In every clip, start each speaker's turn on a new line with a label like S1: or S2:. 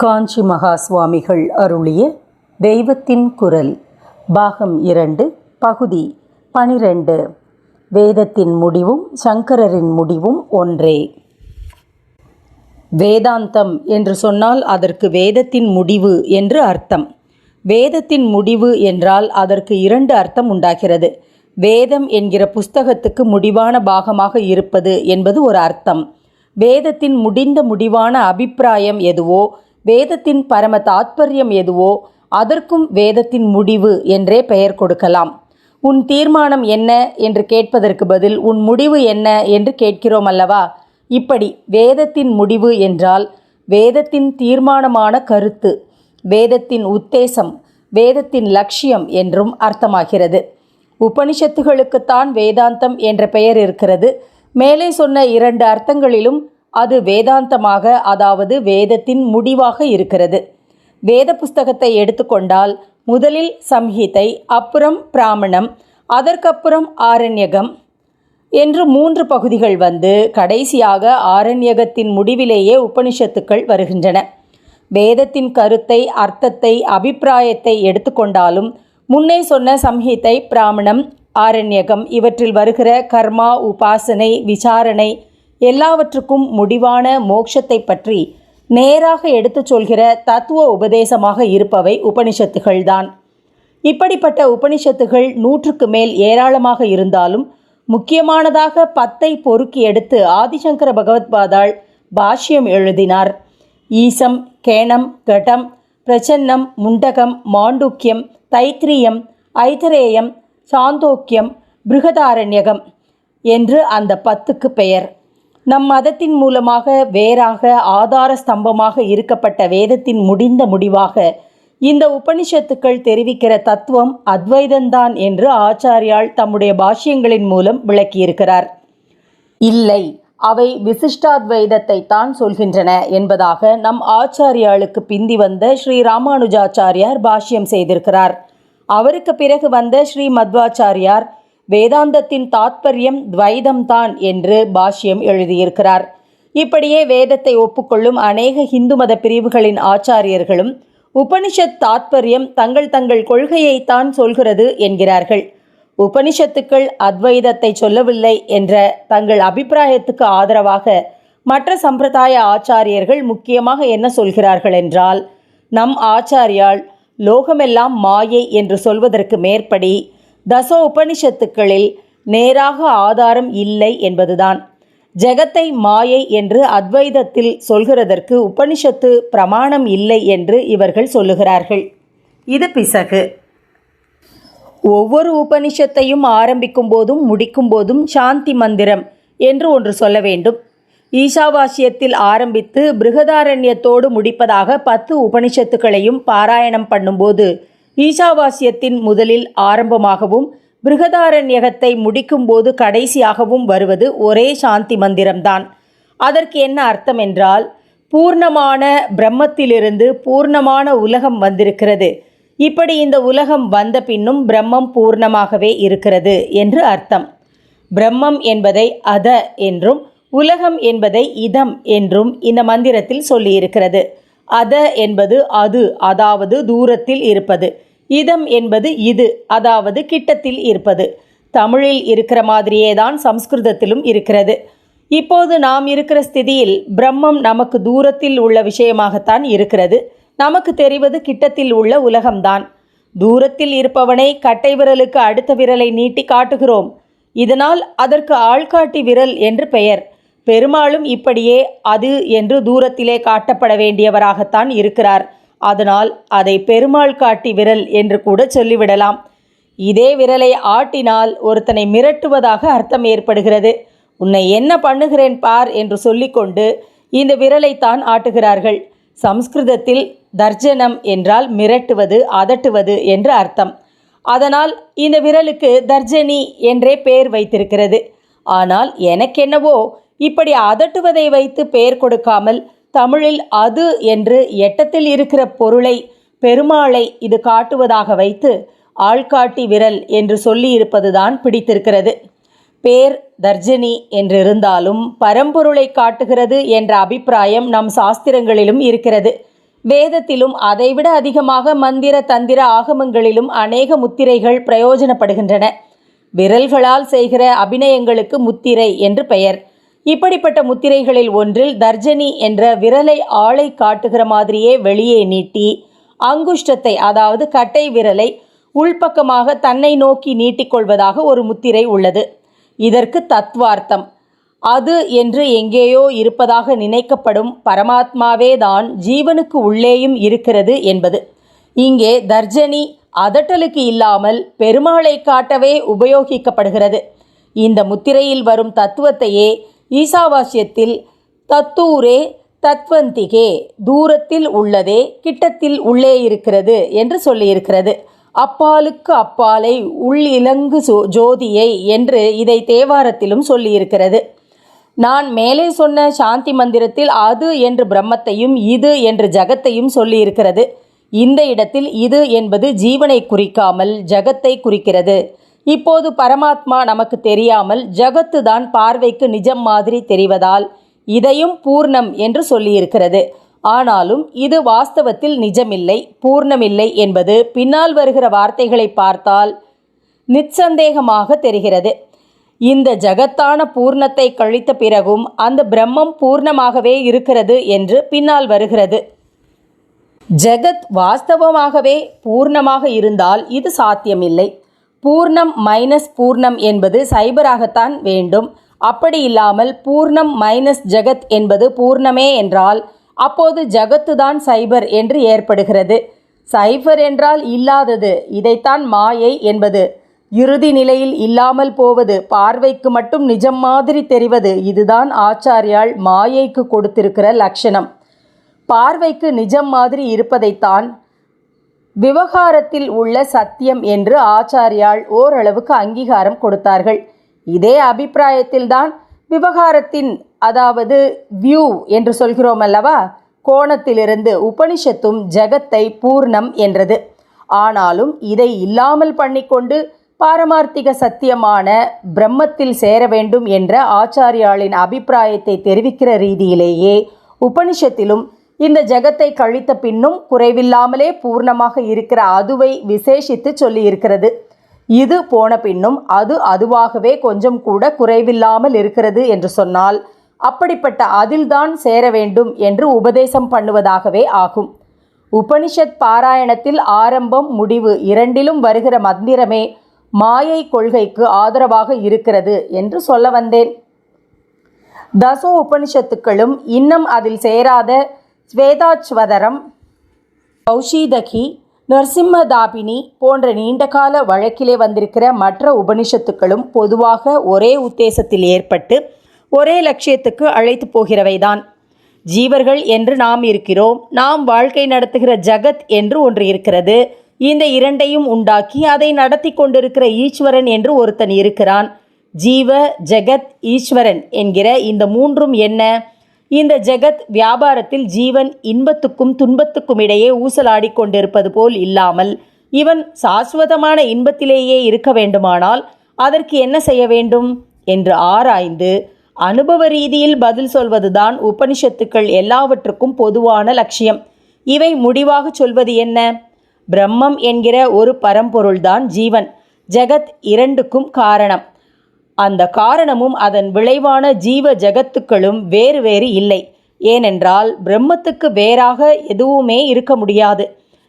S1: காஞ்சி மகா சுவாமிகள் அருளிய தெய்வத்தின் குரல் பாகம் இரண்டு பகுதி பனிரெண்டு. வேதத்தின் முடிவும் சங்கரரின் முடிவும் ஒன்றே. வேதாந்தம் என்று சொன்னால் அதற்கு வேதத்தின் முடிவு என்று அர்த்தம். வேதத்தின் முடிவு என்றால் அதற்கு இரண்டு அர்த்தம் உண்டாகிறது. வேதம் என்கிற புஸ்தகத்துக்கு முடிவான பாகமாக இருப்பது என்பது ஒரு அர்த்தம். வேதத்தின் முடிந்த முடிவான அபிப்பிராயம் எதுவோ வேதத்தின் பரம தாத்பரியம் எதுவோ அதற்கும் வேதத்தின் முடிவு என்றே பெயர் கொடுக்கலாம். உன் தீர்மானம் என்ன என்று கேட்பதற்கு பதில் உன் முடிவு என்ன என்று கேட்கிறோம் அல்லவா இப்படி வேதத்தின் முடிவு என்றால் வேதத்தின் தீர்மானமான கருத்து வேதத்தின் உத்தேசம் வேதத்தின் லட்சியம் என்றும் அர்த்தமாகிறது. உபனிஷத்துகளுக்குத்தான் வேதாந்தம் என்ற பெயர் இருக்கிறது. மேலே சொன்ன இரண்டு அர்த்தங்களிலும் அது வேதாந்தமாக அதாவது வேதத்தின் முடிவாக இருக்கிறது. வேத புஸ்தகத்தை எடுத்துக்கொண்டால் முதலில் சம்ஹிதை அப்புறம் பிராமணம் அதற்கப்புறம் ஆரண்யகம் என்று மூன்று பகுதிகள் வந்து கடைசியாக ஆரண்யகத்தின் முடிவிலேயே உபனிஷத்துக்கள் வருகின்றன. வேதத்தின் கருத்தை அர்த்தத்தை அபிப்பிராயத்தை எடுத்துக்கொண்டாலும் முன்னே சொன்ன சம்ஹிதை பிராமணம் ஆரண்யகம் இவற்றில் வருகிற கர்மா உபாசனை விசாரணை எல்லாவற்றுக்கும் முடிவான மோட்சத்தை பற்றி நேராக எடுத்துச் சொல்கிற தத்துவ உபதேசமாக இருப்பவை உபனிஷத்துகள்தான். இப்படிப்பட்ட உபனிஷத்துகள் நூற்றுக்கு மேல் ஏராளமாக இருந்தாலும் முக்கியமானதாக பத்தை பொறுக்கி எடுத்து ஆதிசங்கர பகவத்பாதாள் பாஷ்யம் எழுதினார். ஈசம் கேணம் கடம் பிரச்சன்னம் முண்டகம் மாண்டுக்கியம் தைத்திரியம் ஐதரேயம் சாந்தோக்கியம் பிருகதாரண்யகம் என்று அந்த பத்துக்கு பெயர். நம் மதத்தின் மூலமாக வேறாக ஆதார ஸ்தம்பமாக இருக்கப்பட்ட வேதத்தின் முடிந்த முடிவாக இந்த உபனிஷத்துக்கள் தெரிவிக்கிற தத்துவம் அத்வைதந்தான் என்று ஆச்சாரியால் தம்முடைய பாஷ்யங்களின் மூலம் விளக்கியிருக்கிறார். இல்லை அவை விசிஷ்டாத்வைதத்தை தான் சொல்கின்றன என்பதாக நம் ஆச்சாரியாளுக்கு பிந்தி வந்த ஸ்ரீ ராமானுஜாச்சாரியார் பாஷ்யம் செய்திருக்கிறார். அவருக்கு பிறகு வந்த ஸ்ரீ மத்வாச்சாரியார் வேதாந்தத்தின் தாத்பரியம் துவைதம்தான் என்று பாஷ்யம் எழுதியிருக்கிறார். இப்படியே வேதத்தை ஒப்புக்கொள்ளும் அநேக இந்து மத பிரிவுகளின் ஆச்சாரியர்களும் உபனிஷத் தாத்பரியம் தங்கள் தங்கள் கொள்கையைத்தான் சொல்கிறது என்கிறார்கள். உபனிஷத்துக்கள் அத்வைதத்தை சொல்லவில்லை என்ற தங்கள் அபிப்பிராயத்துக்கு ஆதரவாக மற்ற சம்பிரதாய ஆச்சாரியர்கள் முக்கியமாக என்ன சொல்கிறார்கள் என்றால் நம் ஆச்சாரியால் லோகமெல்லாம் மாயை என்று சொல்வதற்கு மேற்படி தச உபனிஷத்துக்களில் நேராக ஆதாரம் இல்லை என்பதுதான். ஜெகத்தை மாயை என்று அத்வைதத்தில் சொல்கிறதற்கு உபனிஷத்து பிரமாணம் இல்லை என்று இவர்கள் சொல்லுகிறார்கள். இது பிசகு. ஒவ்வொரு உபனிஷத்தையும் ஆரம்பிக்கும் போதும் முடிக்கும் போதும் சாந்தி மந்திரம் என்று ஒன்று சொல்ல வேண்டும். ஈசாவாசியத்தில் ஆரம்பித்து பிருகதாரண்யத்தோடு முடிப்பதாக பத்து உபனிஷத்துக்களையும் பாராயணம் பண்ணும்போது ஈசாவாசியத்தின் முதலில் ஆரம்பமாகவும் பிருகதாரண்யகத்தை முடிக்கும்போது கடைசியாகவும் வருவது ஒரே சாந்தி மந்திரம்தான். அதற்கு என்ன அர்த்தம் என்றால் பூர்ணமான பிரம்மத்திலிருந்து பூர்ணமான உலகம் வந்திருக்கிறது. இப்படி இந்த உலகம் வந்த பின்னும் பிரம்மம் பூர்ணமாகவே இருக்கிறது என்று அர்த்தம். பிரம்மம் என்பதை அத என்றும் உலகம் என்பதை இதம் என்றும் இந்த மந்திரத்தில் சொல்லியிருக்கிறது. அத என்பது அது அதாவது தூரத்தில் இருப்பது. இதம் என்பது இது அதாவது கிட்டத்தில் இருப்பது. தமிழில் இருக்கிற மாதிரியே தான் சம்ஸ்கிருதத்திலும் இருக்கிறது. இப்போது நாம் இருக்கிற ஸ்திதியில் பிரம்மம் நமக்கு தூரத்தில் உள்ள விஷயமாகத்தான் இருக்கிறது. நமக்கு தெரிவது கிட்டத்தில் உள்ள உலகம்தான். தூரத்தில் இருப்பவனை கட்டை விரலுக்கு அடுத்த விரலை நீட்டி காட்டுகிறோம். இதனால் அதற்கு ஆள்காட்டி விரல் என்று பெயர். பெருமாளும் இப்படியே அது என்று தூரத்திலே காட்டப்பட வேண்டியவராகத்தான் இருக்கிறார். அதனால் அதை பெருமாள் காட்டி விரல் என்று கூட சொல்லிவிடலாம். இதே விரலை ஆட்டினால் ஒருத்தனை மிரட்டுவதாக அர்த்தம் ஏற்படுகிறது. உன்னை என்ன பண்ணுகிறேன் பார் என்று சொல்லிக்கொண்டு இந்த விரலைத்தான் ஆட்டுகிறார்கள். சம்ஸ்கிருதத்தில் தர்ஜனம் என்றால் மிரட்டுவது அதட்டுவது என்று அர்த்தம். அதனால் இந்த விரலுக்கு தர்ஜனி என்றே பெயர் வைத்திருக்கிறது. ஆனால் எனக்கென்னவோ இப்படி அதட்டுவதை வைத்து பெயர் கொடுக்காமல் தமிழில் அது என்று எட்டத்தில் இருக்கிற பொருளை பெருமாளை இது காட்டுவதாக வைத்து ஆள்காட்டி விரல் என்று சொல்லியிருப்பதுதான் பிடித்திருக்கிறது. பேர் தர்ஜினி என்றிருந்தாலும் பரம்பொருளை காட்டுகிறது என்ற அபிப்பிராயம் நம் சாஸ்திரங்களிலும் இருக்கிறது. வேதத்திலும் அதைவிட அதிகமாக மந்திர தந்திர ஆகமங்களிலும் அநேக முத்திரைகள் பிரயோஜனப்படுகின்றன. விரல்களால் செய்கிற அபிநயங்களுக்கு முத்திரை என்று பெயர். இப்படிப்பட்ட முத்திரைகளில் ஒன்றில் தர்ஜனி என்ற விரலை ஆளை காட்டுகிற மாதிரியே வெளியே நீட்டி அங்குஷ்டத்தை அதாவது கட்டை விரலை உள்பக்கமாக தன்னை நோக்கி நீட்டிக்கொள்வதாக ஒரு முத்திரை உள்ளது. இதற்கு தத்வார்த்தம். அது என்று எங்கேயோ இருப்பதாக நினைக்கப்படும் பரமாத்மாவே தான் ஜீவனுக்கு உள்ளேயும் இருக்கிறது என்பது. இங்கே தர்ஜனி அதட்டலுக்கு இல்லாமல் பெருமாளை காட்டவே உபயோகிக்கப்படுகிறது. இந்த முத்திரையில் வரும் தத்துவத்தையே ஈசாவாஸ்யத்தில் தத்தூரே தத்வந்திகே தூரத்தில் உள்ளதே கிட்டத்தில் உள்ளே இருக்கிறது என்று சொல்லியிருக்கிறது. அப்பாலுக்கு அப்பாலை உள் இலங்கு ஜோதியை என்று இதை தேவாரத்திலும் சொல்லியிருக்கிறது. நான் மேலே சொன்ன சாந்தி மந்திரத்தில் அது என்று பிரம்மத்தையும் இது என்று ஜகத்தையும் சொல்லியிருக்கிறது. இந்த இடத்தில் இது என்பது ஜீவனை குறிக்காமல் ஜகத்தை குறிக்கிறது. இப்போது பரமாத்மா நமக்கு தெரியாமல் ஜகத்து தான் பார்வைக்கு நிஜம் மாதிரி தெரிவதால் இதையும் பூர்ணம் என்று சொல்லியிருக்கிறது. ஆனாலும் இது வாஸ்தவத்தில் நிஜமில்லை பூர்ணமில்லை என்பது பின்னால் வருகிற வார்த்தைகளை பார்த்தால் நிச்சந்தேகமாக தெரிகிறது. இந்த ஜகத்தான பூர்ணத்தை கழித்த பிறகும் அந்த பிரம்மம் பூர்ணமாகவே இருக்கிறது என்று பின்னால் வருகிறது. ஜெகத் வாஸ்தவமாகவே பூர்ணமாக இருந்தால் இது சாத்தியமில்லை. பூர்ணம் மைனஸ் பூர்ணம் என்பது சைபராகத்தான் வேண்டும். அப்படி இல்லாமல் பூர்ணம் மைனஸ் ஜெகத் என்பது பூர்ணமே என்றால் அப்போது ஜகத்து தான் சைபர் என்று ஏற்படுகிறது. சைபர் என்றால் இல்லாதது இதைத்தான் மாயை என்பது. இறுதி நிலையில் இல்லாமல் போவது பார்வைக்கு மட்டும் நிஜம் மாதிரி தெரிவது இதுதான் ஆச்சாரியால் மாயைக்கு கொடுத்திருக்கிற லட்சணம். பார்வைக்கு நிஜம் மாதிரி இருப்பதைத்தான் விவகாரத்தில் உள்ள சத்தியம் என்று ஆச்சாரியால் ஓரளவுக்கு அங்கீகாரம் கொடுத்தார்கள். இதே அபிப்பிராயத்தில்தான் விவகாரத்தின் அதாவது வியூ என்று சொல்கிறோம் அல்லவா கோணத்திலிருந்து உபனிஷத்தும் ஜெகத்தை பூர்ணம் என்றது. ஆனாலும் இதை இல்லாமல் பண்ணிக்கொண்டு பாரமார்த்திக சத்தியமான பிரம்மத்தில் சேர வேண்டும் என்ற ஆச்சாரியாளின் அபிப்பிராயத்தை தெரிவிக்கிற ரீதியிலேயே உபனிஷத்திலும் இந்த ஜெகத்தை கழித்த பின்னும் குறைவில்லாமலே பூர்ணமாக இருக்கிற அதுவை விசேஷித்து சொல்லியிருக்கிறது. இது போன பின்னும் அது அதுவாகவே கொஞ்சம் கூட குறைவில்லாமல் இருக்கிறது என்று சொன்னால் அப்படிப்பட்ட அதில்தான் சேர வேண்டும் என்று உபதேசம் பண்ணுவதாகவே ஆகும். உபனிஷத் பாராயணத்தில் ஆரம்பம் முடிவு இரண்டிலும் வருகிற மந்திரமே மாயை கொள்கைக்கு ஆதரவாக இருக்கிறது என்று சொல்ல வந்தேன். தசோ உபனிஷத்துக்களும் இன்னும் அதில் சேராத ஸ்வேதாச்வதரம் கௌஷீதகி நரசிம்மதாபினி போன்ற நீண்டகால வழக்கிலே வந்திருக்கிற மற்ற உபனிஷத்துக்களும் பொதுவாக ஒரே உத்தேசத்தில் ஏற்பட்டு ஒரே லட்சியத்துக்கு அழைத்து போகிறவைதான். ஜீவர்கள் என்று நாம் இருக்கிறோம் நாம் வாழ்க்கை நடத்துகிற ஜகத் என்று ஒன்று இருக்கிறது. இந்த இரண்டையும் உண்டாக்கி அதை நடத்தி கொண்டிருக்கிற ஈஸ்வரன் என்று ஒருத்தன் இருக்கிறான். ஜீவ ஜெகத் ஈஸ்வரன் என்கிற இந்த மூன்றும் என்ன? இந்த ஜெகத் வியாபாரத்தில் ஜீவன் இன்பத்துக்கும் துன்பத்துக்கும் இடையே ஊசலாடி கொண்டிருப்பது போல் இல்லாமல் இவன் சாஸ்வதமான இன்பத்திலேயே இருக்க வேண்டுமானால் அதற்கு என்ன செய்ய வேண்டும்? என்று ஆராய்ந்து அனுபவ ரீதியில் பதில் சொல்வதுதான் உபனிஷத்துக்கள் எல்லாவற்றுக்கும் பொதுவான லட்சியம். இவை முடிவாக சொல்வது என்ன? பிரம்மம் என்கிற ஒரு பரம்பொருள்தான் ஜீவன். ஜெகத் இரண்டுக்கும் காரணம். அந்த காரணமும் அதன் விளைவான ஜீவ ஜகத்துக்களும் வேறு வேறு இல்லை. ஏனென்றால் பிரம்மத்துக்கு வேறாக எதுவுமே இருக்க முடியாது.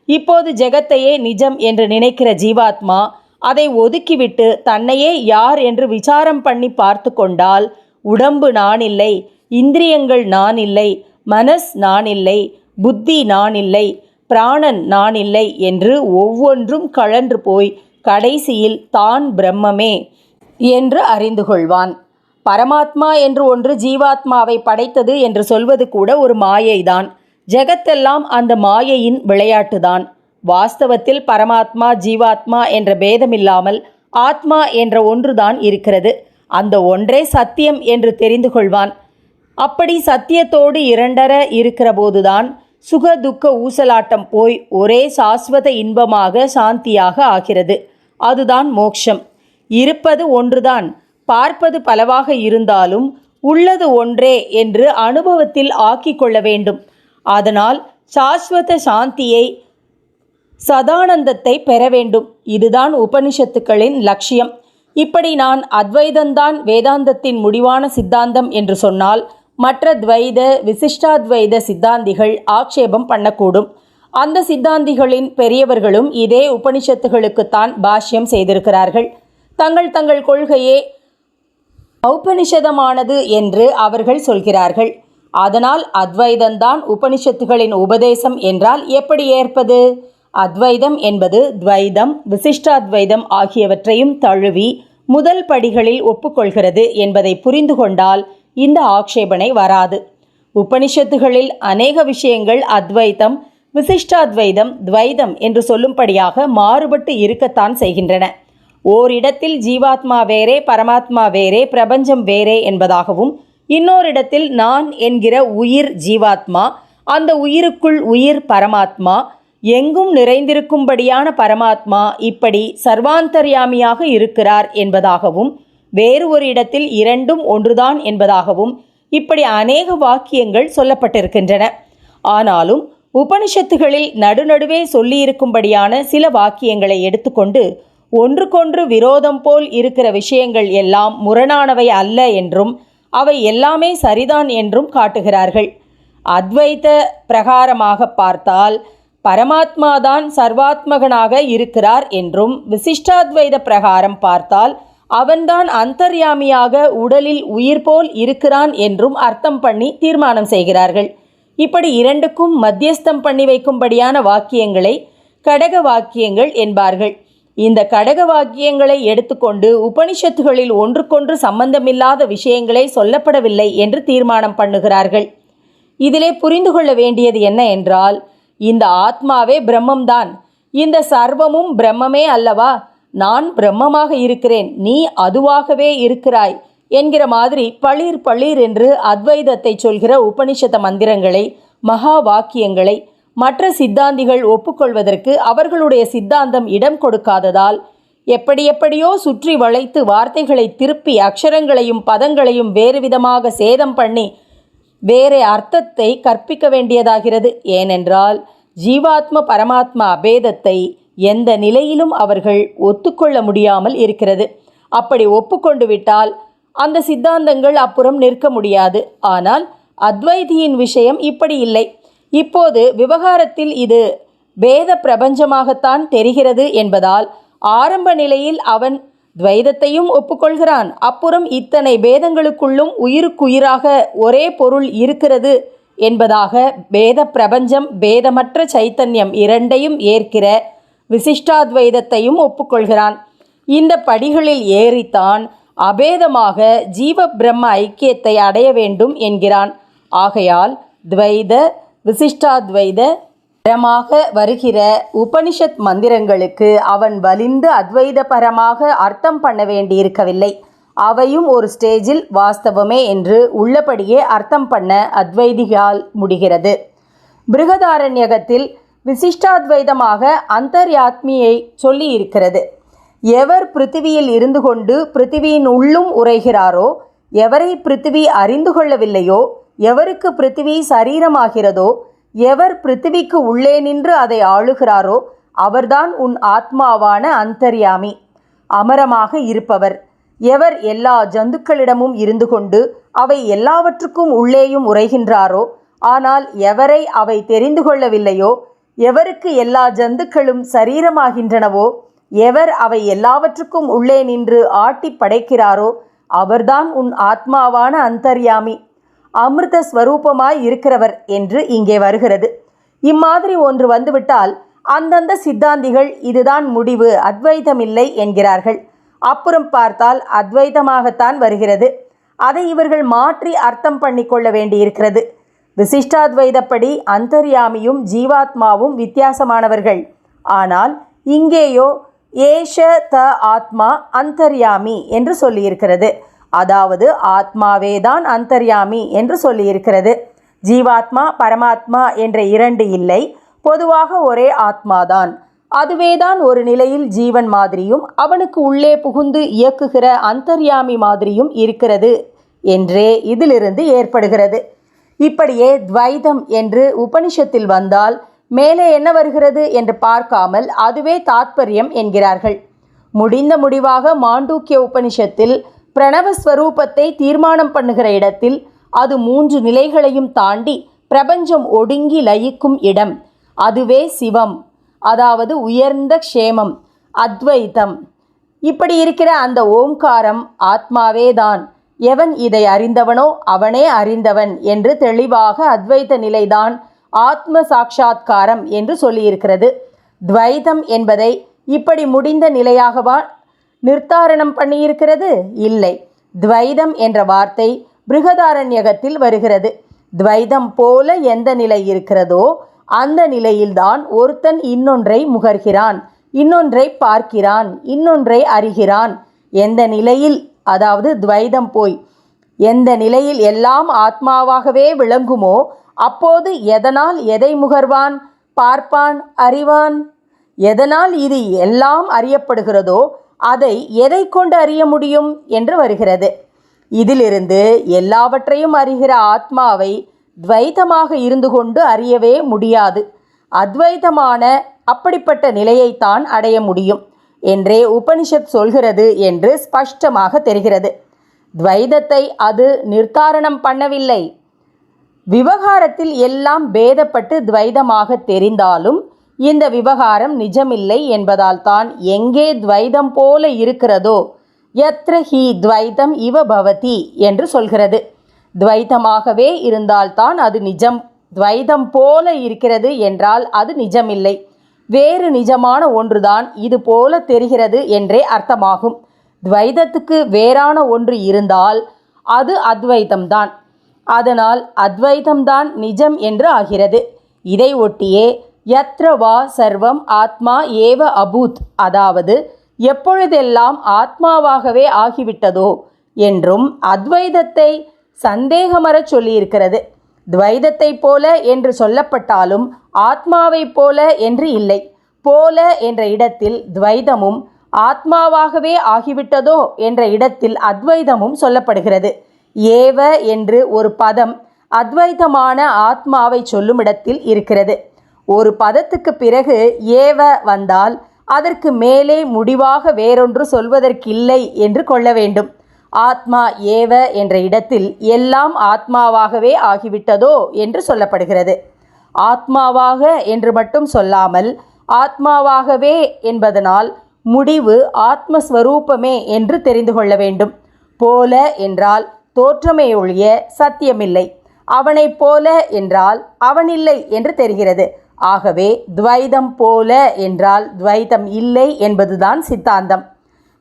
S1: இப்போது ஜெகத்தையே நிஜம் என்று நினைக்கிற ஜீவாத்மா அதை ஒதுக்கிவிட்டு தன்னையே யார் என்று விசாரம் பண்ணி பார்த்து கொண்டால் உடம்பு நான் இல்லை இந்திரியங்கள் நான் இல்லை மனஸ் நான் இல்லை புத்தி நான் இல்லை பிராணன் நான் இல்லை என்று ஒவ்வொன்றும் கழன்று போய் கடைசியில் தான் பிரம்மமே. என்று அறிந்து கொள்வான். பரமாத்மா என்று ஒன்று ஜீவாத்மாவை படைத்தது என்று சொல்வது கூட ஒரு மாயைதான். ஜெகத்தெல்லாம் அந்த மாயையின் விளையாட்டுதான். வாஸ்தவத்தில் பரமாத்மா ஜீவாத்மா என்ற பேதமில்லாமல் ஆத்மா என்ற ஒன்றுதான் இருக்கிறது. அந்த ஒன்றே சத்தியம் என்று தெரிந்து கொள்வான். அப்படி சத்தியத்தோடு இரண்டர இருக்கிற போதுதான் சுக துக்க ஊசலாட்டம் போய் ஒரே சாஸ்வத இன்பமாக சாந்தியாக ஆகிறது. அதுதான் மோக்ஷம். இருப்பது ஒன்றுதான். பார்ப்பது பலவாக இருந்தாலும் உள்ளது ஒன்றே என்று அனுபவத்தில் ஆக்கிக் கொள்ள வேண்டும். அதனால் சாஸ்வத சாந்தியை சதானந்தத்தை பெற வேண்டும். இதுதான் உபனிஷத்துக்களின் லட்சியம். இப்படி நான் அத்வைதந்தான் வேதாந்தத்தின் முடிவான சித்தாந்தம் என்று சொன்னால் மற்ற துவைத விசிஷ்டாத்வைத சித்தாந்திகள் ஆக்ஷேபம் பண்ணக்கூடும். அந்த சித்தாந்திகளின் பெரியவர்களும் இதே உபனிஷத்துகளுக்குத்தான் பாஷ்யம் செய்திருக்கிறார்கள். தங்கள் தங்கள் கொள்கையே ஔபனிஷதமானது என்று அவர்கள் சொல்கிறார்கள். அதனால் அத்வைதந்தான் உபனிஷத்துகளின் உபதேசம் என்றால் எப்படி ஏற்பது? அத்வைதம் என்பது துவைதம் விசிஷ்டாத்வைதம் ஆகியவற்றையும் தழுவி முதல் படிகளில் ஒப்புக்கொள்கிறது என்பதை புரிந்து கொண்டால் இந்த ஆக்ஷேபனை வராது. உபனிஷத்துகளில் அநேக விஷயங்கள் அத்வைதம் விசிஷ்டாத்வைதம் துவைதம் என்று சொல்லும்படியாக மாறுபட்டு இருக்கத்தான் செய்கின்றன. ஓரிடத்தில் ஜீவாத்மா வேறே பரமாத்மா வேறே பிரபஞ்சம் வேறே என்பதாகவும் இன்னோரிடத்தில் நான் என்கிற உயிர் ஜீவாத்மா அந்த உயிருக்குள் உயிர் பரமாத்மா எங்கும் நிறைந்திருக்கும்படியான பரமாத்மா இப்படி சர்வாந்தர்யாமியாக இருக்கிறார் என்பதாகவும் வேறு ஒரு இடத்தில் இரண்டும் ஒன்றுதான் என்பதாகவும் இப்படி அநேக வாக்கியங்கள் சொல்லப்பட்டிருக்கின்றன. ஆனாலும் உபனிஷத்துகளில் நடுநடுவே சொல்லியிருக்கும்படியான சில வாக்கியங்களை எடுத்துக்கொண்டு ஒன்றுக்கொன்று விரோதம் போல் இருக்கிற விஷயங்கள் எல்லாம் முரணானவை அல்ல என்றும் அவை எல்லாமே சரிதான் என்றும் காட்டுகிறார்கள். அத்வைத பிரகாரமாக பார்த்தால் பரமாத்மாதான் சர்வாத்மகனாக இருக்கிறார் என்றும் விசிஷ்டாத்வைத பிரகாரம் பார்த்தால் அவன்தான் அந்தர்யாமியாக உடலில் உயிர் போல் இருக்கிறான் என்றும் அர்த்தம் பண்ணி தீர்மானம் செய்கிறார்கள். இப்படி இரண்டுக்கும் மத்தியஸ்தம் பண்ணி வைக்கும்படியான வாக்கியங்களை கடக வாக்கியங்கள் என்பார்கள். இந்த கடக வாக்கியங்களை எடுத்துக்கொண்டு உபனிஷத்துகளில் ஒன்றுக்கொன்று சம்பந்தமில்லாத விஷயங்களே சொல்லப்படவில்லை என்று தீர்மானம் பண்ணுகிறார்கள். இதிலே புரிந்து கொள்ள வேண்டியது என்ன என்றால் இந்த ஆத்மாவே பிரம்மம்தான். இந்த சர்வமும் பிரம்மமே அல்லவா? நான் பிரம்மமாக இருக்கிறேன் நீ அதுவாகவே இருக்கிறாய் என்கிற மாதிரி பளிர் பளிர் என்று அத்வைதத்தை சொல்கிற உபனிஷத மந்திரங்களை மகா வாக்கியங்களை மற்ற சித்தாந்திகள் ஒப்புக்கொள்வதற்கு அவர்களுடைய சித்தாந்தம் இடம் கொடுக்காததால் எப்படி எப்படியோ சுற்றி வளைத்து வார்த்தைகளை திருப்பி அக்ஷரங்களையும் பதங்களையும் வேறு விதமாக சேதம் பண்ணி வேறே அர்த்தத்தை கற்பிக்க வேண்டியதாகிறது. ஏனென்றால் ஜீவாத்ம பரமாத்மா அபேதத்தை எந்த நிலையிலும் அவர்கள் ஒத்துக்கொள்ள முடியாமல் இருக்கிறது. அப்படி ஒப்புக்கொண்டு விட்டால் அந்த சித்தாந்தங்கள் அப்புறம் நிற்க முடியாது. ஆனால் அத்வைதியின் விஷயம் இப்படி இல்லை. இப்போது விவகாரத்தில் இது பேத பிரபஞ்சமாகத்தான் தெரிகிறது என்பதால் ஆரம்ப நிலையில் அவன் துவைதத்தையும் ஒப்புக்கொள்கிறான். அப்புறம் இத்தனை பேதங்களுக்குள்ளும் உயிருக்குயிராக ஒரே பொருள் இருக்கிறது என்பதாக வேத பிரபஞ்சம் பேதமற்ற சைத்தன்யம் இரண்டையும் ஏற்கிற விசிஷ்டாத்வைதத்தையும் ஒப்புக்கொள்கிறான். இந்த படிகளில் ஏறித்தான் அபேதமாக ஜீவ பிரம்ம ஐக்கியத்தை அடைய வேண்டும் என்கிறான். ஆகையால் துவைத விசிஷ்டாத்வைத பரமாக வருகிற உபனிஷத் மந்திரங்களுக்கு அவன் வலிந்து அத்வைதபரமாக அர்த்தம் பண்ண வேண்டியிருக்கவில்லை. அவையும் ஒரு ஸ்டேஜில் வாஸ்தவமே என்று உள்ளபடியே அர்த்தம் பண்ண அத்வைதிகால் முடிகிறது. பிருகதாரண்யகத்தில் விசிஷ்டாத்வைதமாக அந்தர்யாத்மியை சொல்லி இருக்கிறது எவர் பிருத்திவியில் இருந்து கொண்டு பிருத்திவியின் உள்ளும் உரைகிறாரோ எவரை பிருத்திவி அறிந்து கொள்ளவில்லையோ எவருக்கு பிருத்திவி சரீரமாகிறதோ எவர் பிருத்திவிக்கு உள்ளே நின்று அதை ஆளுகிறாரோ அவர்தான் உன் ஆத்மாவான அந்தர்யாமி. அமரமாக இருப்பவர். எவர் எல்லா ஜந்துக்களிடமும் இருந்து கொண்டு அவை எல்லாவற்றுக்கும் உள்ளேயும் உரைகின்றாரோ ஆனால் எவரை அவை தெரிந்து கொள்ளவில்லையோ எவருக்கு எல்லா ஜந்துக்களும் சரீரமாகின்றனவோ எவர் அவை எல்லாவற்றுக்கும் உள்ளே நின்று ஆட்டி படைக்கிறாரோ அவர்தான் உன் ஆத்மாவான அந்தர்யாமி. அமிர்த ஸ்வரூபமாய் இருக்கிறவர் என்று இங்கே வருகிறது. இம்மாதிரி ஒன்று வந்துவிட்டால் அந்தந்த சித்தாந்திகள் இதுதான் முடிவு அத்வைதமில்லை என்கிறார்கள். அப்புறம் பார்த்தால் அத்வைதமாகத்தான் வருகிறது. அதை இவர்கள் மாற்றி அர்த்தம் பண்ணிக்கொள்ள வேண்டியிருக்கிறது. விசிஷ்டாத்வைதப்படி அந்தர்யாமியும் ஜீவாத்மாவும் வித்தியாசமானவர்கள். ஆனால் இங்கேயோ ஏஷ த ஆத்மா அந்தர்யாமி என்று சொல்லியிருக்கிறது. அதாவது ஆத்மாவேதான் அந்தர்யாமி என்று சொல்லியிருக்கிறது. ஜீவாத்மா பரமாத்மா என்ற இரண்டு இல்லை பொதுவாக ஒரே ஆத்மாதான். அதுவேதான் ஒரு நிலையில் ஜீவன் மாதிரியும் அவனுக்கு உள்ளே புகுந்து இயக்குகிற அந்தர்யாமி மாதிரியும் இருக்கிறது என்றே இதிலிருந்து ஏற்படுகிறது. இப்படியே துவைதம் என்று உபனிஷத்தில் வந்தால் மேலே என்ன வருகிறது என்று பார்க்காமல் அதுவே தாத்பரியம் என்கிறார்கள். முடிந்த முடிவாக மாண்டூக்கிய உபனிஷத்தில் பிரணவஸ்வரூபத்தை தீர்மானம் பண்ணுகிற இடத்தில் அது மூன்று நிலைகளையும் தாண்டி பிரபஞ்சம் ஒடுங்கி லயிக்கும் இடம். அதுவே சிவம். அதாவது உயர்ந்த க்ஷேமம். அத்வைதம். இப்படி இருக்கிற அந்த ஓம்காரம் ஆத்மாவே தான் எவன் இதை அறிந்தவனோ அவனே அறிந்தவன் என்று தெளிவாக அத்வைத நிலைதான் ஆத்ம சாட்சா்காரம் என்று சொல்லியிருக்கிறது. துவைதம் என்பதை இப்படி முடிந்த நிலையாகவா நிர்த்தாரணம் பண்ணியிருக்கிறது? இல்லை. துவைதம் என்ற வார்த்தை பிருகதாரண்யகத்தில் வருகிறது. துவைதம் போல எந்த நிலை இருக்கிறதோ அந்த நிலையில்தான் ஒருத்தன் இன்னொன்றை முகர்கிறான் இன்னொன்றை பார்க்கிறான் இன்னொன்றை அறிகிறான். எந்த நிலையில்? அதாவது துவைதம் போய். எந்த நிலையில் எல்லாம் ஆத்மாவாகவே விளங்குமோ அப்போது எதனால் எதை முகர்வான்? பார்ப்பான் அறிவான்? எதனால் இது எல்லாம் அறியப்படுகிறதோ அதை எதை கொண்டு அறிய முடியும் என்று வருகிறது. இதிலிருந்து எல்லாவற்றையும் அறிகிற ஆத்மாவை துவைதமாக இருந்து கொண்டு அறியவே முடியாது. அத்வைதமான அப்படிப்பட்ட நிலையைத்தான் அடைய முடியும் என்றே உபனிஷத் சொல்கிறது என்று ஸ்பஷ்டமாக தெரிகிறது. துவைதத்தை அது நிர்தாரணம் பண்ணவில்லை. விவகாரத்தில் எல்லாம் பேதப்பட்டு துவைதமாக தெரிந்தாலும் இந்த விவகாரம் நிஜமில்லை என்பதால் தான் எங்கே துவைதம் போல இருக்கிறதோ எத்ர ஹி துவைதம் இவ பவதி என்று சொல்கிறது. துவைதமாகவே இருந்தால்தான் அது நிஜம். துவைதம் போல இருக்கிறது என்றால் அது நிஜமில்லை. வேறு நிஜமான ஒன்றுதான் இது போல தெரிகிறது என்றே அர்த்தமாகும். துவைதத்துக்கு வேறான ஒன்று இருந்தால் அது அத்வைதம்தான். அதனால் அத்வைதம்தான் நிஜம் என்று ஆகிறது. இதை ஒட்டியே யத்ர வா சர்வம் ஆத்மா ஏவ அபூத். அதாவது எப்பொழுதெல்லாம் ஆத்மாவாகவே ஆகிவிட்டதோ என்றும் அத்வைதத்தை சந்தேகமறச் சொல்லியிருக்கிறது. துவைதத்தைப் போல என்று சொல்லப்பட்டாலும் ஆத்மாவைப் போல என்று இல்லை. போல என்ற இடத்தில் துவைதமும் ஆத்மாவாகவே ஆகிவிட்டதோ என்ற இடத்தில் அத்வைதமும் சொல்லப்படுகிறது. ஏவ என்று ஒரு பதம் அத்வைதமான ஆத்மாவை சொல்லும் இடத்தில் இருக்கிறது. ஒரு பதத்துக்கு பிறகு ஏவ வந்தால் அதற்கு மேலே முடிவாக வேறொன்று சொல்வதற்கில்லை என்று கொள்ள வேண்டும். ஆத்மா ஏவ என்ற இடத்தில் எல்லாம் ஆத்மாவாகவே ஆகிவிட்டதோ என்று சொல்லப்படுகிறது. ஆத்மாவாக என்று மட்டும் சொல்லாமல் ஆத்மாவாகவே என்பதனால் முடிவு ஆத்மஸ்வரூபமே என்று தெரிந்து கொள்ள வேண்டும். போல என்றால் தோற்றமே ஒழிய சத்தியமில்லை. அவனைப் போல என்றால் அவனில்லை என்று தெரிகிறது. ஆகவே துவைதம் போல என்றால் துவைதம் இல்லை என்பதுதான் சித்தாந்தம்.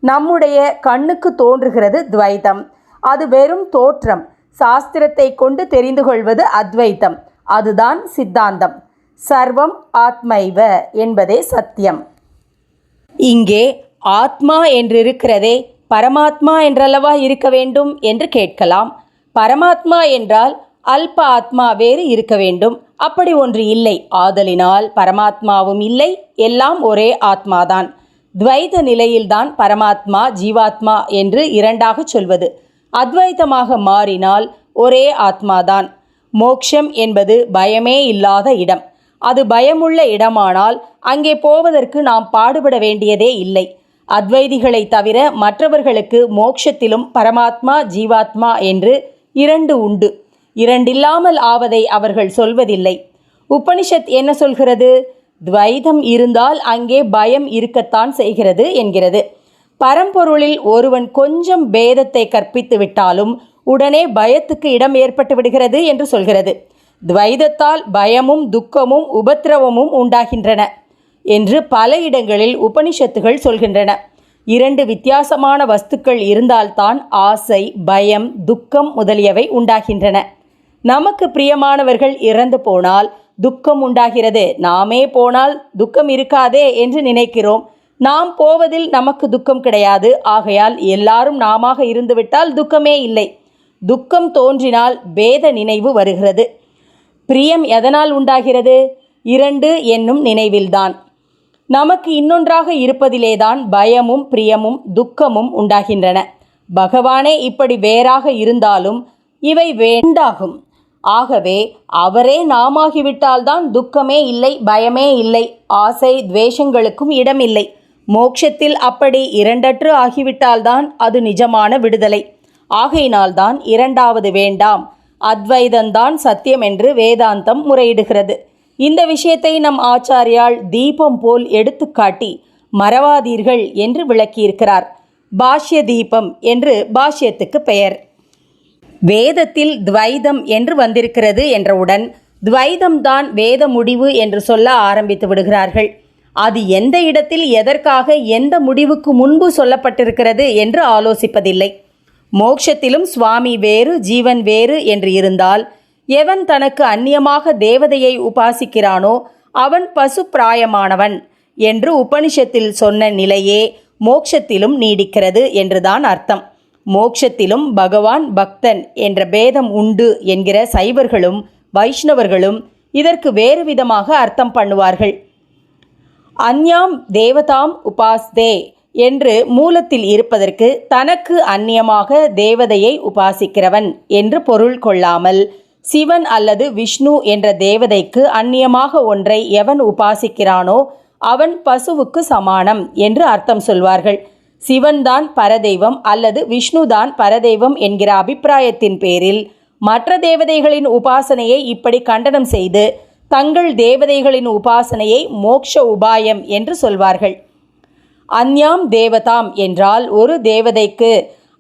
S1: நம்முடைய கண்ணுக்கு தோன்றுகிறது துவைதம். அது வெறும் தோற்றம். சாஸ்திரத்தை கொண்டு தெரிந்து கொள்வது அத்வைத்தம். அதுதான் சித்தாந்தம். சர்வம் ஆத்மைவ என்பதே சத்தியம். இங்கே ஆத்மா என்றிருக்கிறதே பரமாத்மா என்றல்லவா இருக்க வேண்டும் என்று கேட்கலாம். பரமாத்மா என்றால் அல்ப ஆத்மா வேறு இருக்க வேண்டும். அப்படி ஒன்று இல்லை. ஆதலினால் பரமாத்மாவும் இல்லை. எல்லாம் ஒரே ஆத்மாதான். துவைத நிலையில்தான் பரமாத்மா ஜீவாத்மா என்று இரண்டாக சொல்வது. அத்வைதமாக மாறினால் ஒரே ஆத்மாதான். மோக்ஷம் என்பது பயமே இல்லாத இடம். அது பயமுள்ள இடமானால் அங்கே போவதற்கு நாம் பாடுபட வேண்டியதே இல்லை. அத்வைதிகளை தவிர மற்றவர்களுக்கு மோக்ஷத்திலும் பரமாத்மா ஜீவாத்மா என்று இரண்டு உண்டு. இரண்டில்லாமல் ஆவதை அவர்கள் சொல்வதில்லை. உபனிஷத் என்ன சொல்கிறது? துவைதம் இருந்தால் அங்கே பயம் இருக்கத்தான் செய்கிறது என்கிறது. பரம்பொருளில் ஒருவன் கொஞ்சம் பேதத்தை கற்பித்து விட்டாலும் உடனே பயத்துக்கு இடம் ஏற்பட்டு விடுகிறது என்று சொல்கிறது. துவைதத்தால் பயமும் துக்கமும் உபத்திரவமும் உண்டாகின்றன என்று பல இடங்களில் உபனிஷத்துகள் சொல்கின்றன. இரண்டு வித்தியாசமான வஸ்துக்கள் இருந்தால்தான் ஆசை பயம் துக்கம் முதலியவை உண்டாகின்றன. நமக்கு பிரியமானவர்கள் இறந்து போனால் துக்கம் உண்டாகிறது. நாமே போனால் துக்கம் இருக்காதே என்று நினைக்கிறோம். நாம் போவதில் நமக்கு துக்கம் கிடையாது. ஆகையால் எல்லாரும் நாமாக இருந்துவிட்டால் துக்கமே இல்லை. துக்கம் தோன்றினால் பேத நினைவு வருகிறது. பிரியம் எதனால் உண்டாகிறது? இரண்டு என்னும் நினைவில்தான். நமக்கு இன்னொன்றாக இருப்பதிலேதான் பயமும் பிரியமும் துக்கமும் உண்டாகின்றன. பகவானே இப்படி வேறாக இருந்தாலும் இவை வேண்டாகும். ஆகவே அவரே நாமாகிவிட்டால்தான் துக்கமே இல்லை பயமே இல்லை ஆசை துவேஷங்களுக்கும் இடமில்லை. மோட்சத்தில் அப்படி இரண்டற்று ஆகிவிட்டால்தான் அது நிஜமான விடுதலை. ஆகையினால்தான் இரண்டாவது வேண்டாம். அத்வைதந்தான் சத்தியம் என்று வேதாந்தம் முறையிடுகிறது. இந்த விஷயத்தை நம் ஆச்சாரியால் தீபம் போல் எடுத்துக்காட்டி மறவாதீர்கள் என்று விளக்கியிருக்கிறார். பாஷ்ய தீபம் என்று பாஷ்யத்துக்கு பெயர். வேதத்தில் துவைதம் என்று வந்திருக்கிறது என்றவுடன் துவைதம்தான் வேத முடிவு என்று சொல்ல ஆரம்பித்து விடுகிறார்கள். அது எந்த இடத்தில் எதற்காக எந்த முடிவுக்கு முன்பு சொல்லப்பட்டிருக்கிறது என்று ஆலோசிப்பதில்லை. மோட்சத்திலும் சுவாமி வேறு ஜீவன் வேறு என்று இருந்தால் எவன் தனக்கு அந்நியமாக தேவதையை உபாசிக்கிறானோ அவன் பசு பிராயமானவன் என்று உபனிஷத்தில் சொன்ன நிலையே மோட்சத்திலும் நீடிக்கிறது என்றுதான் அர்த்தம். மோட்சத்திலும் பகவான் பக்தன் என்ற பேதம் உண்டு என்கிற சைவர்களும் வைஷ்ணவர்களும் இதற்கு வேறு விதமாக அர்த்தம் பண்ணுவார்கள். அந்யாம் தேவதாம் உபாஸ்தே என்று மூலத்தில் இருப்பதற்கு தனக்கு அந்நியமாக தேவதையை உபாசிக்கிறவன் என்று பொருள் கொள்ளாமல் சிவன் அல்லது விஷ்ணு என்ற தேவதைக்கு அந்நியமாக ஒன்றை எவன் உபாசிக்கிறானோ அவன் பசுவுக்கு சமானம் என்று அர்த்தம் சொல்வார்கள். சிவன்தான் பரதெய்வம் அல்லது விஷ்ணுதான் பரதெய்வம் என்கிற அபிப்பிராயத்தின் பேரில் மற்ற தேவதைகளின் உபாசனையை இப்படி கண்டனம் செய்து தங்கள் தேவதைகளின் உபாசனையை மோக்ஷ உபாயம் என்று சொல்வார்கள். அந்யாம் தேவதாம் என்றால் ஒரு தேவதைக்கு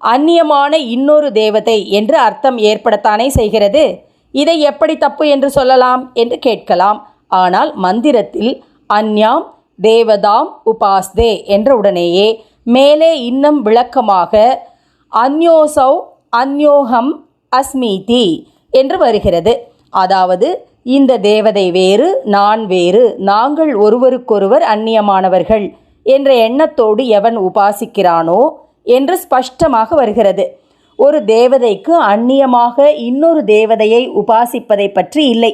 S1: அந்நியமான இன்னொரு தேவதை என்று அர்த்தம் ஏற்படத்தானே செய்கிறது? இதை எப்படி தப்பு என்று சொல்லலாம் என்று கேட்கலாம். ஆனால் மந்திரத்தில் அந்யாம் தேவதாம் உபாஸ்தே என்ற உடனேயே மேலே இன்னும் விளக்கமாக அந்யோசௌ அந்யோகம் அஸ்மீதி என்று வருகிறது. அதாவது இந்த தேவதை வேறு நான் வேறு நாங்கள் ஒருவருக்கொருவர் அந்நியமானவர்கள் என்ற எண்ணத்தோடு எவன் உபாசிக்கிறானோ என்று ஸ்பஷ்டமாக வருகிறது. ஒரு தேவதைக்கு அந்நியமாக இன்னொரு தேவதையை உபாசிப்பதை பற்றி இல்லை.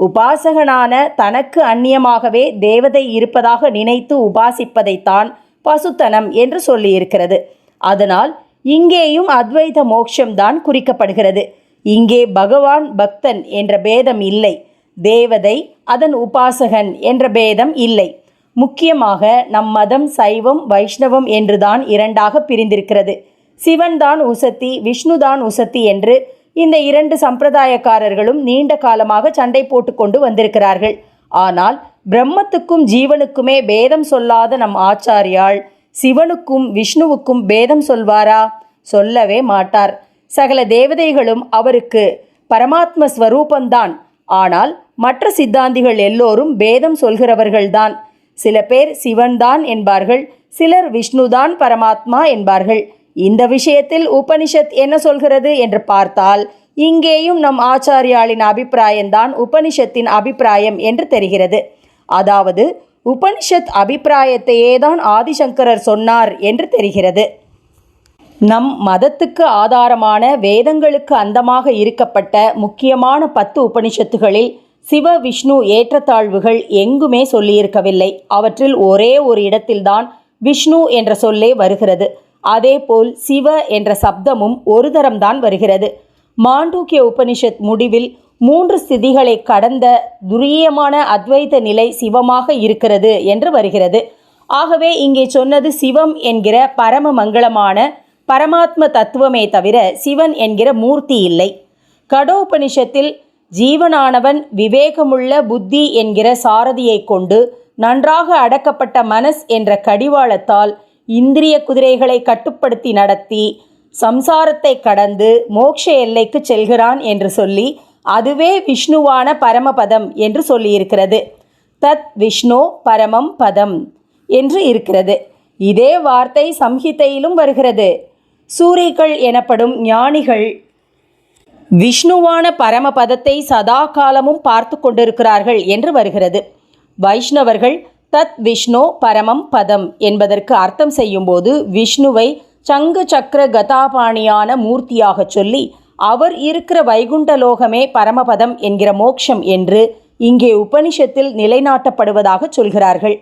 S1: உபாசகனான தனக்கு அந்நியமாகவே தேவதை இருப்பதாக நினைத்து உபாசிப்பதைத்தான் பசுத்தனம் என்று சொல்லியிருக்கிறது. அதனால் இங்கேயும் அத்வைத மோட்சம்தான் குறிக்கப்படுகிறது. இங்கே பகவான் பக்தன் என்ற பேதம் இல்லை. தேவதை அதன் உபாசகன் என்ற பேதம் இல்லை. முக்கியமாக நம் மதம் சைவம் வைஷ்ணவம் என்றுதான் இரண்டாக பிரிந்திருக்கிறது. சிவன்தான் உசத்தி விஷ்ணுதான் உசத்தி என்று இந்த இரண்டு சம்பிரதாயக்காரர்களும் நீண்ட காலமாக சண்டை போட்டுக்கொண்டு வந்திருக்கிறார்கள். ஆனால் பிரம்மத்துக்கும் ஜீவனுக்குமே பேதம் சொல்லாத நம் ஆச்சாரியால் சிவனுக்கும் விஷ்ணுவுக்கும் பேதம் சொல்வாரா? சொல்லவே மாட்டார். சகல தேவதைகளும் அவருக்கு பரமாத்ம ஸ்வரூபந்தான் ஆனால் மற்ற சித்தாந்திகள் எல்லோரும் பேதம் சொல்கிறவர்கள்தான். சில பேர் சிவன்தான் என்பார்கள் சிலர் விஷ்ணுதான் பரமாத்மா என்பார்கள். இந்த விஷயத்தில் உபனிஷத் என்ன சொல்கிறது என்று பார்த்தால் இங்கேயும் நம் ஆச்சாரியாளின் அபிப்பிராயம்தான் உபனிஷத்தின் அபிப்பிராயம் என்று தெரிகிறது. அதாவது உபனிஷத் அபிப்பிராயத்தையே தான் ஆதிசங்கரர் சொன்னார் என்று தெரிகிறது. நம் மதத்துக்கு ஆதாரமான வேதங்களுக்கு அந்தமாக இருக்கப்பட்ட முக்கியமான பத்து உபனிஷத்துகளில் சிவ விஷ்ணு ஏற்றத்தாழ்வுகள் எங்குமே சொல்லியிருக்கவில்லை. அவற்றில் ஒரே ஒரு இடத்தில்தான் விஷ்ணு என்ற சொல்லே வருகிறது. அதேபோல் சிவ என்ற சப்தமும் ஒரு தரம்தான் வருகிறது. மாண்டூக்கிய உபனிஷத் முடிவில் மூன்று ஸ்திதிகளை கடந்த துரியமான அத்வைத நிலை சிவமாக இருக்கிறது என்று வருகிறது. ஆகவே இங்கே சொன்னது சிவம் என்கிற பரம மங்களமான பரமாத்ம தத்துவமே தவிர சிவன் என்கிற மூர்த்தி இல்லை. கடோபனிஷத்தில் ஜீவனானவன் விவேகமுள்ள புத்தி என்கிற சாரதியை கொண்டு நன்றாக அடக்கப்பட்ட மனஸ் என்ற கடிவாளத்தால் இந்திரிய குதிரைகளை கட்டுப்படுத்தி நடத்தி சம்சாரத்தை கடந்து மோட்ச எல்லைக்கு செல்கிறான் என்று சொல்லி அதுவே விஷ்ணுவான பரமபதம் என்று சொல்லியிருக்கிறது. தத் விஷ்ணு பரமம் பதம் என்று இருக்கிறது. இதே வார்த்தை சம்ஹிதையிலும் வருகிறது. சூரிகள் எனப்படும் ஞானிகள் விஷ்ணுவான பரமபதத்தை சதா காலமும் பார்த்து கொண்டிருக்கிறார்கள் என்று வருகிறது. வைஷ்ணவர்கள் தத் விஷ்ணு பரமம் பதம் என்பதற்கு அர்த்தம் செய்யும்போது விஷ்ணுவை சங்கு சக்கர கதாபாணியான மூர்த்தியாக சொல்லி அவர் இருக்கிற வைகுண்டலோகமே பரமபதம் என்கிற மோட்சம் என்று இங்கே உபனிஷத்தில் நிலைநாட்டப்படுவதாக சொல்கிறார்கள்.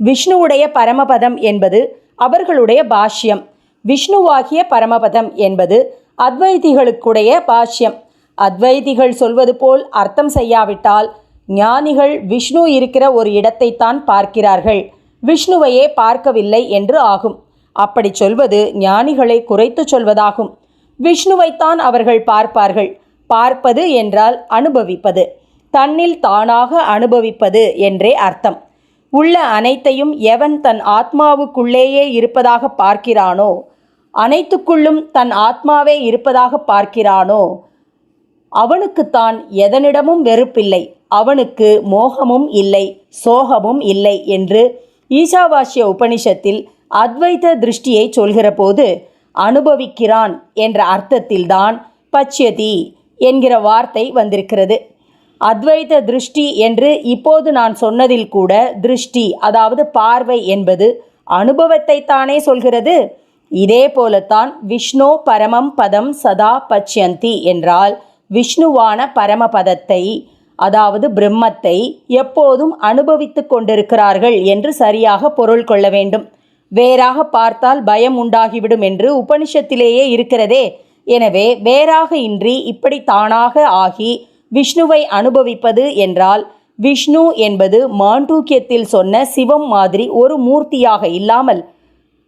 S1: விஷ்ணுவுடைய பரமபதம் என்பது அவர்களுடைய பாஷ்யம். விஷ்ணுவாகிய பரமபதம் என்பது அத்வைதிகளுக்குடைய பாஷ்யம். அத்வைதிகள் சொல்வது போல் அர்த்தம் செய்யாவிட்டால் ஞானிகள் விஷ்ணு இருக்கிற ஒரு இடத்தைத்தான் பார்க்கிறார்கள். விஷ்ணுவையே பார்க்கவில்லை என்று ஆகும். அப்படி சொல்வது ஞானிகளை குறைத்துச் சொல்வதாகும். விஷ்ணுவைத்தான் அவர்கள் பார்ப்பார்கள். பார்ப்பது என்றால் அனுபவிப்பது. தன்னில் தானாக அனுபவிப்பது என்றே அர்த்தம். உள்ள அனைத்தையும் எவன் தன் ஆத்மாவுக்குள்ளேயே இருப்பதாக பார்க்கிறானோ அனைத்துக்குள்ளும் தன் ஆத்மாவே இருப்பதாக பார்க்கிறானோ அவனுக்குத்தான் எதனிடமும் வெறுப்பில்லை. அவனுக்கு மோகமும் இல்லை சோகமும் இல்லை என்று ஈசாவாசிய உபனிஷத்தில் அத்வைத திருஷ்டியை சொல்கிற போது அனுபவிக்கிறான் என்ற அர்த்தத்தில்தான் பச்சியதி என்கிற வார்த்தை வந்திருக்கிறது. அத்வைத திருஷ்டி என்று இப்போது நான் சொன்னதில் கூட திருஷ்டி அதாவது பார்வை என்பது அனுபவத்தை தானே சொல்கிறது. இதே போலத்தான் விஷ்ணு பரமம் பதம் சதா பச்யந்தி என்றால் விஷ்ணுவான பரமபதத்தை அதாவது பிரம்மத்தை எப்போதும் அனுபவித்துக் கொண்டிருக்கிறார்கள் என்று சரியாக பொருள் கொள்ள வேண்டும். வேறாக பார்த்தால் பயம் உண்டாகிவிடும் என்று உபனிஷத்திலேயே இருக்கிறதே. எனவே வேறாக இன்றி இப்படி தானாக ஆகி விஷ்ணுவை அனுபவிப்பது என்றால் விஷ்ணு என்பது மாண்டூக்கியத்தில் சொன்ன சிவம் மாதிரி ஒரு மூர்த்தியாக இல்லாமல்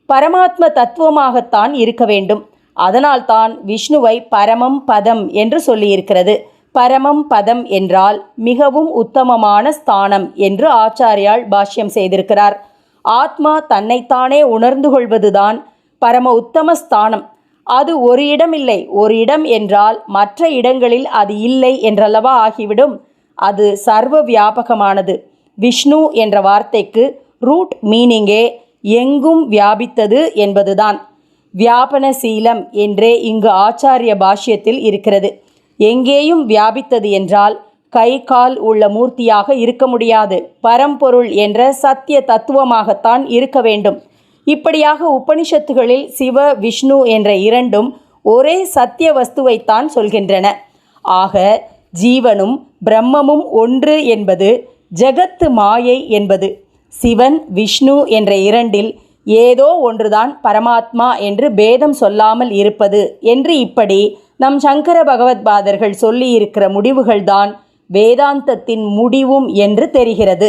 S1: பரமாத்ம தத்துவமாகத்தான் இருக்க வேண்டும். அதனால்தான் விஷ்ணுவை பரமம் பதம் என்று சொல்லியிருக்கிறது. பரமம் பதம் என்றால் மிகவும் உத்தமமான ஸ்தானம் என்று ஆச்சாரியால் பாஷ்யம் செய்திருக்கிறார். ஆத்மா தன்னைத்தானே உணர்ந்து கொள்வதுதான் பரம உத்தம ஸ்தானம். அது ஒரு இடம் இல்லை ஒரு இடம் என்றால் மற்ற இடங்களில் அது இல்லை என்றல்லவா ஆகிவிடும். அது சர்வ வியாபகமானது. விஷ்ணு என்ற வார்த்தைக்கு ரூட் மீனிங்கே எங்கும் வியாபித்தது என்பதுதான். வியாபனசீலம் என்றே இங்கு ஆச்சாரிய பாஷ்யத்தில் இருக்கிறது. எங்கேயும் வியாபித்தது என்றால் கை கால் உள்ள மூர்த்தியாக இருக்க முடியாது. பரம்பொருள் என்ற சத்திய தத்துவமாகத்தான் இருக்க வேண்டும். இப்படியாக உபனிஷத்துகளில் சிவ விஷ்ணு என்ற இரண்டும் ஒரே சத்திய வஸ்துவைத்தான் சொல்கின்றன. ஆக ஜீவனும் பிரம்மமும் ஒன்று என்பது ஜெகத்து மாயை என்பது. சிவன் விஷ்ணு என்ற இரண்டில் ஏதோ ஒன்றுதான் பரமாத்மா என்று பேதம் சொல்லாமல் இருப்பது என்று இப்படி நம் சங்கர பகவத்பாதர்கள் சொல்லியிருக்கிற முடிவுகள்தான் வேதாந்தத்தின் முடிவும் என்று தெரிகிறது.